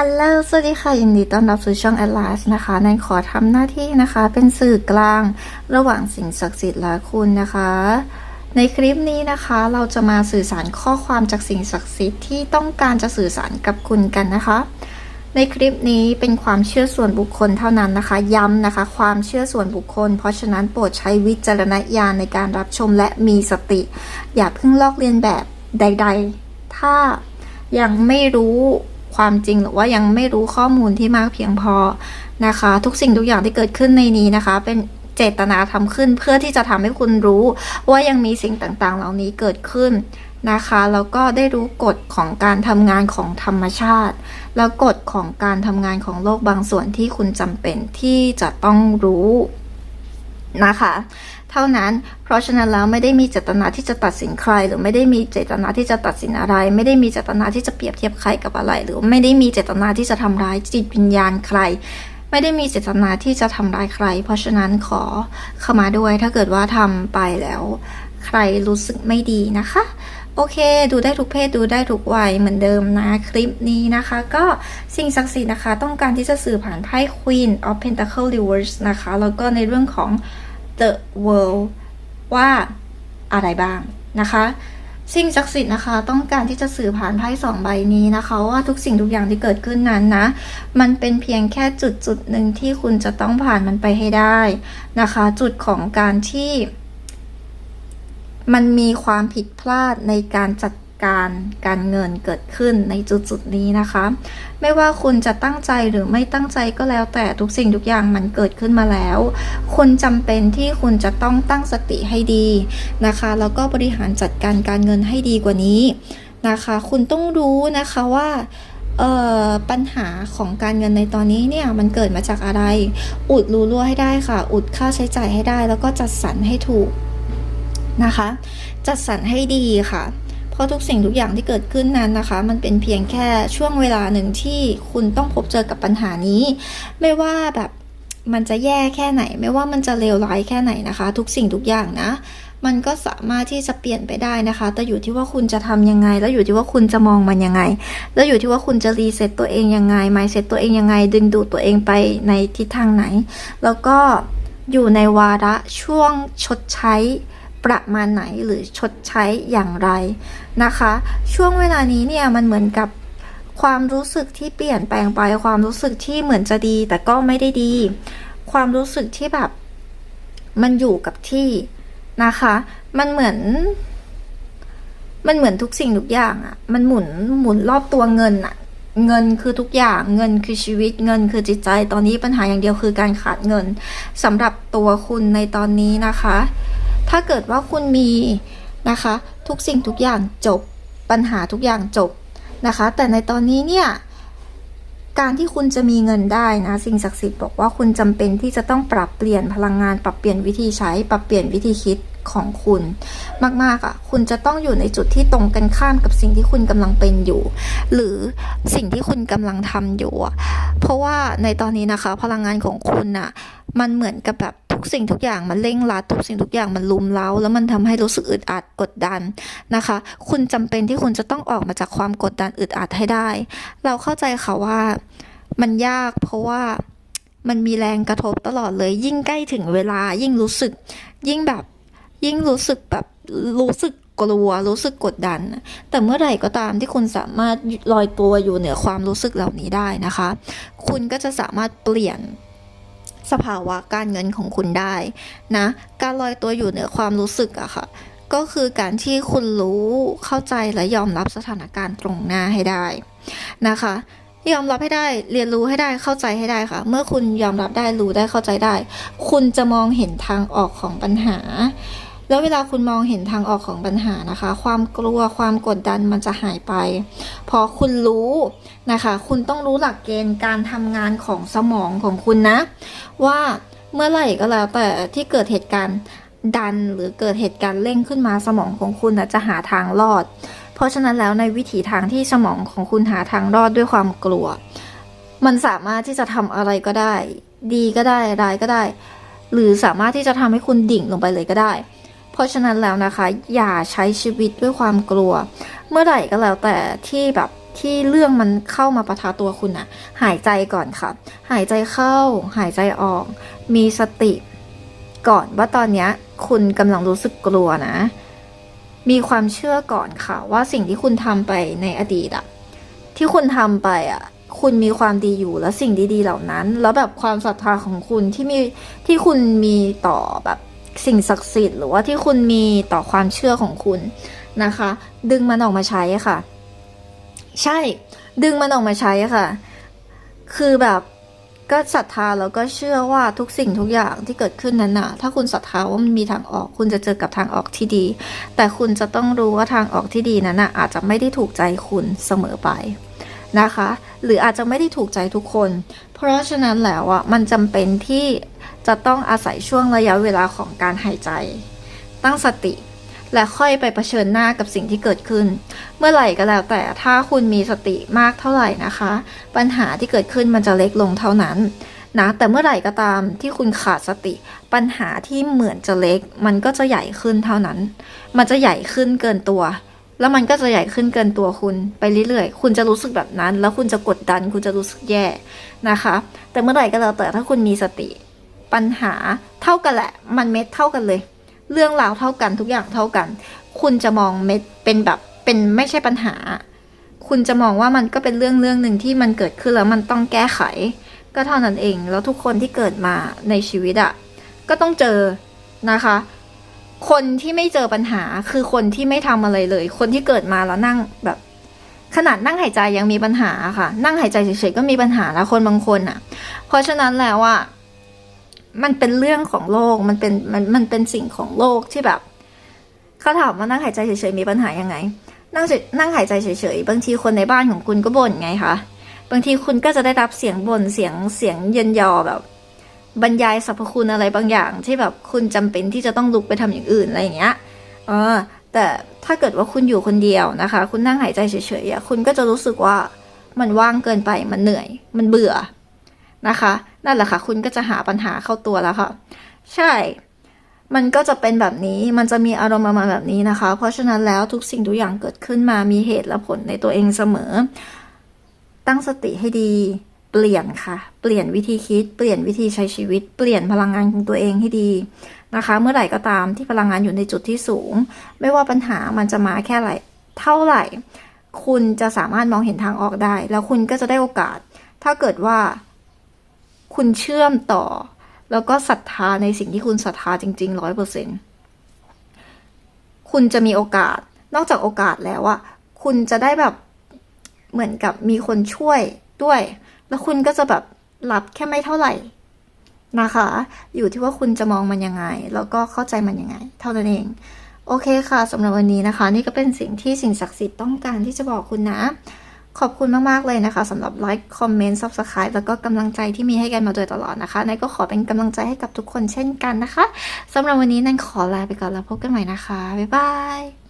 อัลโลสวัสดีค่ะยินดีต้อนรับสู่ช่อง Atlas นะคะแนนขอทำหน้าที่นะคะ เป็นสื่อกลางระหว่างสิ่งศักดิ์สิทธิ์และคุณนะคะ ในคลิปนี้นะคะเราจะมาสื่อสารข้อความจากสิ่งศักดิ์สิทธิ์ที่ต้องการจะสื่อสารกับคุณกันนะคะ ในคลิปนี้เป็นความเชื่อส่วนบุคคลเท่านั้นนะคะ ย้ำนะคะ ความเชื่อส่วนบุคคล เพราะฉะนั้นโปรดใช้วิจารณญาณในการรับชมและมีสติ อย่าเพิ่งลอกเลียนแบบใด ๆ ถ้ายังไม่รู้ ความจริงหรือว่ายังไม่รู้ข้อมูลที่มากเพียงพอนะคะ ทุกสิ่งทุกอย่างที่เกิดขึ้นในนี้นะคะ เป็นเจตนาทำขึ้นเพื่อที่จะทำให้คุณรู้ ว่ายังมีสิ่งต่างๆ เหล่านี้เกิดขึ้นนะคะแล้วก็ได้รู้กฎของการทำงานของธรรมชาติ แล้วกฎของการทำงานของโลกบางส่วนที่คุณจำเป็นที่จะต้องรู้นะคะ เท่านั้น เพราะฉะนั้นแล้วไม่ได้มีเจตนาที่จะตัดสินใคร หรือไม่ได้มีเจตนาที่จะตัดสินอะไร ไม่ได้มีเจตนาที่จะเปรียบเทียบใครกับอะไร หรือไม่ได้มีเจตนาที่จะทำร้ายจิตวิญญาณใคร ไม่ได้มีเจตนาที่จะทำร้ายใคร เพราะฉะนั้นขอเข้ามาด้วยถ้าเกิดว่าทำไปแล้วใครรู้สึกไม่ดีนะคะ โอเค ดูได้ทุกเพศดูได้ทุกวัยเหมือนเดิมนะคลิปนี้นะคะ ก็สิ่งศักดิ์สิทธิ์นะคะ ต้องการที่จะสื่อผ่านไพ่ Queen of Pentacle Reverse นะคะ แล้วก็ในเรื่องของ The World ว่าอะไรบ้างนะคะสิ่งศักดิ์สิทธิ์นะคะ ต้องการที่จะสื่อผ่านไพ่สองใบนี้นะคะ ว่าทุกสิ่งทุกอย่างที่เกิดขึ้นนั้นนะ มันเป็นเพียงแค่จุดจุดหนึ่งที่คุณจะต้องผ่านมันไปให้ได้นะคะ จุดของการที่ มันมีความผิดพลาดในการจัด การการเงินเกิดขึ้นในจุดจุดนี้นะคะ ไม่ว่าคุณจะตั้งใจหรือไม่ตั้งใจก็แล้ว แต่ทุกสิ่งทุกอย่างมันเกิดขึ้นมาแล้ว คุณจำเป็นที่คุณจะต้องตั้งสติให้ดีนะคะ แล้วก็บริหารจัดการการเงินให้ดีกว่านี้นะคะ คุณต้องรู้นะคะว่าปัญหาของการเงินในตอนนี้เนี่ยมันเกิดมาจากอะไร อุดรูรั่วให้ได้ค่ะ อุดค่าใช้จ่ายให้ได้ แล้วก็จัดสรรให้ถูกนะคะ จัดสรรให้ดีค่ะ ราะทุกสิ่งทุกอย่างที่เกิดขึ้นนั้นนะคะ มันเป็นเพียงแค่ช่วงเวลาหนึ่งที่คุณต้องพบเจอกับปัญหานี้ ไม่ว่าแบบมันจะแย่แค่ไหน ไม่ว่ามันจะเลวร้ายแค่ไหนนะคะ ทุกสิ่งทุกอย่างนะ มันก็สามารถที่จะเปลี่ยนไปได้นะคะ แต่อยู่ที่ว่าคุณจะทำยังไง แล้วอยู่ที่ว่าคุณจะมองมันยังไง แล้วอยู่ที่ว่าคุณจะรีเซ็ตตัวเองยังไงไมเซ็ตตัวเองยังไง ดึงดูดตัวเองไปในทิศทางไหน แล้วก็อยู่ในวาระช่วงชดใช้ ประมาณไหนหรือชดใช้อย่างไรนะคะ ช่วงเวลานี้เนี่ยมันเหมือนกับความรู้สึกที่เปลี่ยนแปลงไป ความรู้สึกที่เหมือนจะดี แต่ก็ไม่ได้ดี ความรู้สึกที่แบบ มันอยู่กับที่นะคะ มันเหมือน มันเหมือนทุกสิ่งทุกอย่างอะมันหมุนหมุนรอบตัวเงินอะ เงินคือทุกอย่างเงินคือชีวิตเงินคือจิตใจตอนนี้ปัญหาอย่างเดียวคือการขาดเงินสำหรับตัวคุณในตอนนี้นะคะ ถ้าเกิดว่าคุณมีนะคะ ทุกสิ่งทุกอย่างจบ ปัญหาทุกอย่างจบนะคะ แต่ในตอนนี้เนี่ยการที่คุณจะมีเงินได้นะ สิ่งศักดิ์สิทธิ์บอกว่าคุณจำเป็นที่จะต้องปรับเปลี่ยนพลังงาน ปรับเปลี่ยนวิธีใช้ ปรับเปลี่ยนวิธีคิด ของคุณมากๆอะ คุณจะต้องอยู่ในจุดที่ตรงกันข้ามกับสิ่งที่คุณกำลังเป็นอยู่ หรือสิ่งที่คุณกำลังทำอยู่อะเพราะว่าในตอนนี้นะคะ พลังงานของคุณน่ะ มันเหมือนกับแบบทุกสิ่งทุกอย่างมันเร่งรัดทุกสิ่งทุกอย่างมันลุมเล้า แล้วมันทำให้รู้สึกอึดอัดกดดันนะคะ คุณจำเป็นที่คุณจะต้องออกมาจากความกดดันอึดอัดให้ได้ เราเข้าใจค่ะว่ามันยากเพราะว่ามันมีแรงกระทบตลอดเลย ยิ่งใกล้ถึงเวลายิ่งรู้สึก ยิ่งแบบ ยิ่งรู้สึกแบบรู้สึกกลัวรู้สึกกดดัน แต่เมื่อไหร่ก็ตามที่คุณสามารถลอยตัวอยู่เหนือความรู้สึกเหล่านี้ได้นะคะ คุณก็จะสามารถเปลี่ยนสภาวะการเงินของคุณได้นะ การลอยตัวอยู่เหนือความรู้สึกอะค่ะ ก็คือการที่คุณรู้เข้าใจและยอมรับสถานการณ์ตรงหน้าให้ได้นะคะยอมรับให้ได้เรียนรู้ให้ได้เข้าใจให้ได้ค่ะ เมื่อคุณยอมรับได้รู้ได้เข้าใจได้ คุณจะมองเห็นทางออกของปัญหา แล้วเวลาคุณมองเห็นทางออกของปัญหานะคะ ความกลัวความกดดันมันจะหายไป พอคุณรู้นะคะ คุณต้องรู้หลักเกณฑ์การทำงานของสมองของคุณนะ ว่าเมื่อไหร่ก็แล้วแต่ที่เกิดเหตุการณ์ดันหรือเกิดเหตุการณ์เร่งขึ้นมาสมองของคุณนะจะหาทางรอด เพราะฉะนั้นแล้วในวิถีทางที่สมองของคุณหาทางรอดด้วยความกลัว มันสามารถที่จะทำอะไรก็ได้ ดีก็ได้ร้ายก็ได้ หรือสามารถที่จะทำให้คุณดิ่งลงไปเลยก็ได้ ราะฉะนั้นแล้วนะคะ อย่าใช้ชีวิตด้วยความกลัว เมื่อไหร่ก็แล้วแต่ที่แบบที่เรื่องมันเข้ามาประทาตัวคุณอะหายใจก่อนค่ะ หายใจเข้า หายใจออก มีสติ ก่อนว่าตอนนี้คุณกำลังรู้สึกกลัวนะ มีความเชื่อก่อนค่ะ ว่าสิ่งที่คุณทำไปในอดีตอะที่คุณทำไปอะคุณมีความดีอยู่และสิ่งดี ๆ เหล่านั้น แล้วแบบความศรัทธาของคุณที่มีที่คุณมีต่อแบบ สิ่งศักดิ์สิทธิ์ หรือว่าที่คุณมีต่อความเชื่อของคุณนะคะ ดึงมันออกมาใช้ค่ะ ใช่ ดึงมันออกมาใช้ค่ะ คือแบบก็ศรัทธาแล้วก็เชื่อว่าทุกสิ่งทุกอย่างที่เกิดขึ้นนั้นน่ะ ถ้าคุณศรัทธาว่ามันมีทางออก คุณจะเจอกับทางออกที่ดี แต่คุณจะต้องรู้ว่าทางออกที่ดีนั้นน่ะอาจจะไม่ได้ถูกใจคุณเสมอไป นะคะ หรืออาจจะไม่ได้ถูกใจทุกคน เพราะฉะนั้นแล้วอะมันจำเป็นที่จะต้องอาศัยช่วงระยะเวลาของการหายใจ ตั้งสติ และค่อยไปเผชิญหน้ากับสิ่งที่เกิดขึ้น เมื่อไหร่ก็แล้วแต่ถ้าคุณมีสติมากเท่าไหร่นะคะ ปัญหาที่เกิดขึ้นมันจะเล็กลงเท่านั้นนะแต่เมื่อไหร่ก็ตามที่คุณขาดสติ ปัญหาที่เหมือนจะเล็ก มันก็จะใหญ่ขึ้นเท่านั้น มันจะใหญ่ขึ้นเกินตัว แล้วมันก็จะใหญ่ขึ้นเกินตัวคุณไปเรื่อยๆ คุณจะรู้สึกแบบนั้น แล้วคุณจะกดดัน คุณจะรู้สึกแย่นะคะ แต่เมื่อไหร่ก็แล้วแต่ถ้าคุณมีสติปัญหาเท่ากันแหละ มันเม็ดเท่ากันเลย เรื่องราวเท่ากันทุกอย่างเท่ากัน คุณจะมองเม็ดเป็นแบบเป็นไม่ใช่ปัญหา คุณจะมองว่ามันก็เป็นเรื่องเรื่องหนึ่งที่มันเกิดขึ้นแล้วมันต้องแก้ไข ก็เท่านั้นเอง แล้วทุกคนที่เกิดมาในชีวิตอะ่ะก็ต้องเจอนะคะ คนที่ไม่เจอปัญหาคือคนที่ไม่ทำอะไรเลย คนที่เกิดมาแล้วนั่งแบบ ขนาดนั่งหายใจยังมีปัญหาค่ะ นั่งหายใจเฉยๆก็มีปัญหาแล้วคนบางคนอะ เพราะฉะนั้นแล้วอะมันเป็นเรื่องของโลกมันเป็นมันมันเป็นสิ่งของโลกที่แบบเขาถามว่านั่งหายใจเฉยๆมีปัญหายังไง นั่งนั่งหายใจเฉยๆบางทีคนในบ้านของคุณก็บ่นไงคะบางทีคุณก็จะได้รับเสียงบ่นเสียงเสียงเย็นยอแบบ บรรยายสรรพคุณอะไรบางอย่างที่แบบคุณจำเป็นที่จะต้องลุกไปทำอย่างอื่นอะไรอย่างเงี้ยเออแต่ถ้าเกิดว่าคุณอยู่คนเดียวนะคะ คุณนั่งหายใจเฉยๆคุณก็จะรู้สึกว่ามันว่างเกินไปมันเหนื่อย มันเบื่อนะคะ นั่นแหละค่ะ คุณก็จะหาปัญหาเข้าตัวแล้วค่ะ ใช่ มันก็จะเป็นแบบนี้มันจะมีอารมณ์ประมาณแบบนี้นะคะ เพราะฉะนั้นแล้วทุกสิ่งทุกอย่างเกิดขึ้นมามีเหตุและผลในตัวเองเสมอ ตั้งสติให้ดี เปลี่ยนค่ะ เปลี่ยนวิธีคิด เปลี่ยนวิธีใช้ชีวิต เปลี่ยนพลังงานของตัวเองให้ดีนะคะ เมื่อไหร่ก็ตามที่พลังงานอยู่ในจุดที่สูง ไม่ว่าปัญหามันจะมาแค่ไหนเท่าไหร่ คุณจะสามารถมองเห็นทางออกได้ แล้วคุณก็จะได้โอกาส ถ้าเกิดว่า คุณเชื่อมต่อ แล้วก็ศรัทธาในสิ่งที่คุณศรัทธาจริงๆร้อยเปอร์เซ็นคุณจะมีโอกาส นอกจากโอกาสแล้วอะคุณจะได้แบบเหมือนกับมีคนช่วยด้วย แล้วคุณก็จะแบบรับแค่ไม่เท่าไหร่นะคะ อยู่ที่ว่าคุณจะมองมันยังไง แล้วก็เข้าใจมันยังไง เท่านั้นเอง โอเคค่ะสำหรับวันนี้นะคะ นี่ก็เป็นสิ่งที่สิ่งศักดิ์สิทธิ์ต้องการที่จะบอกคุณนะ ขอบคุณมาก ๆ เลยนะคะสำหรับไลค์คอมเมนต์ Subscribe แล้วก็กำลังใจที่มีให้กันมาโดยตลอดนะคะนายก็ขอเป็นกำลังใจให้กับทุกคนเช่นกันนะคะสำหรับวันนี้นันขอลาไปก่อนแล้วพบกันใหม่นะคะบ๊ายบาย